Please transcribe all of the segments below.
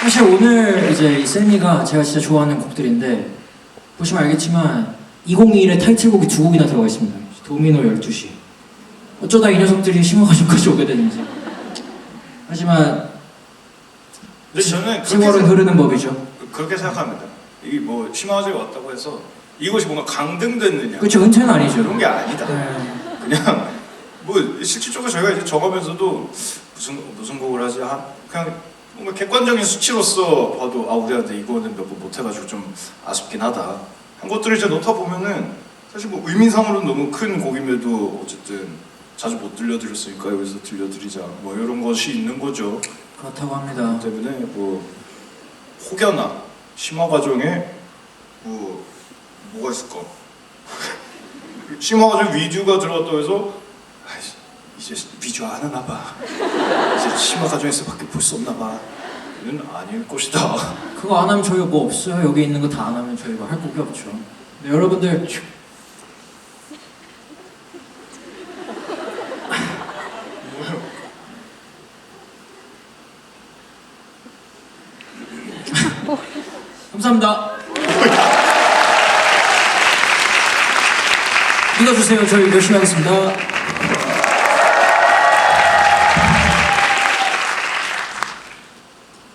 사실 오늘 이제 이 샌리가 제가 진짜 좋아하는 곡들인데 보시면 알겠지만 2021의 타이틀곡이 두 곡이나 들어가 있습니다. 도미노 12시. 어쩌다 이 녀석들이 심어가지고까지 오게 됐는지. 하지만 근데 저는 세월은 흐르는 법이죠. 생- 그렇게 생각합니다. 이게 뭐 심화제가 왔다고 해서 이것이 뭔가 강등됐느냐 그렇죠, 은퇴는 아니죠. 그런 게 아니다. 네. 그냥 뭐 실질적으로 저희가 이제 적으면서도 무슨 무슨 곡을 하지 아, 그냥 뭔가 객관적인 수치로서 봐도 아 우리한테 이거는 몇 번 못해가지고 좀 아쉽긴 하다. 한 것들을 이제 놓다 보면은 사실 뭐 의미상으로는 너무 큰 곡임에도 어쨌든 자주 못 들려드렸으니까 여기서 들려드리자. 뭐 이런 것이 있는 거죠. 그렇다고 합니다. 때문에 뭐 혹여나 심화 과정에 뭐 뭐가 있을까? 심화 과정 위주가 들어갔다고 해서 이제 위주 안 하나 봐 이제 심화 과정에서 밖에 볼 수 없나 봐 는 아닐 것이다 그거 안 하면 저희가 뭐 없어요. 여기 있는 거 다 안 하면 저희가 할 곡이 없죠. 네, 여러분들 감사합니다. 믿어주세요. 저희 열심히 하겠습니다.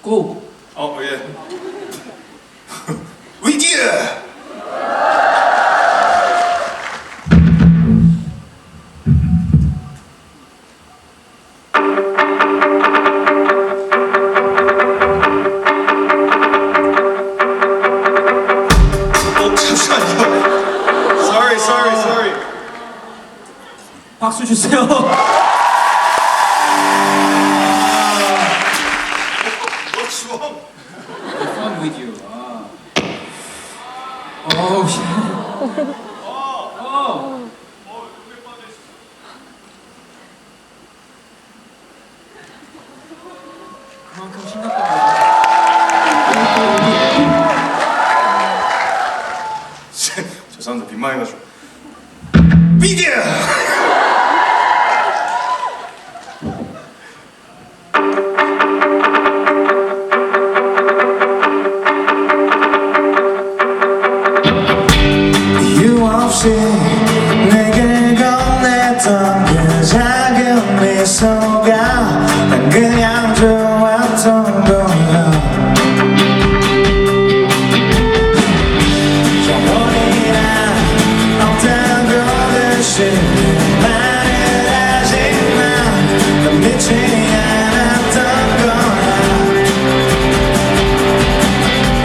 고! 어 예. 위디어 어 잠시만요 sorry sorry sorry 박수 주세요. Wrong? fun with you. 아. 어우, 씨. 어. 그만큼 심각한 죄송합니다 빈망해가지고 비디오 작은 미소가 난 그냥 좋았던 거야 영원이란 없다고 듯이 말을 하지만 넌 믿지 않았던 거야.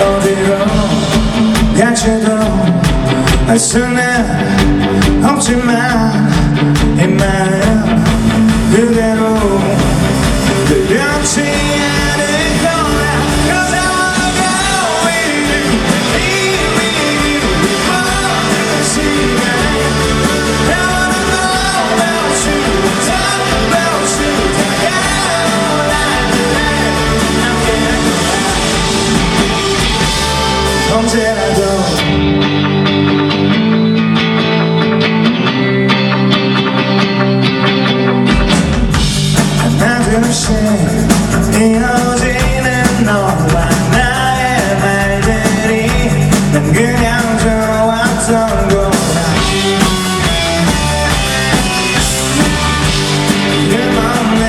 어디로 갈지도 알 수는 없지만 이마 하나둘씩 이어지는 너와 나의 말들이 난 그냥 좋았던 거야 이름없는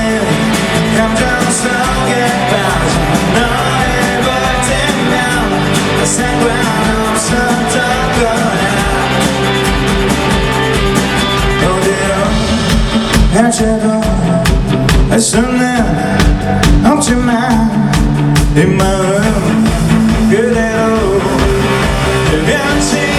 감정 속에 빠져 너를 볼 때면 다 상관없었던 거야 어디로 갈지도 알 수는 없지만 이 마음 그대로 변치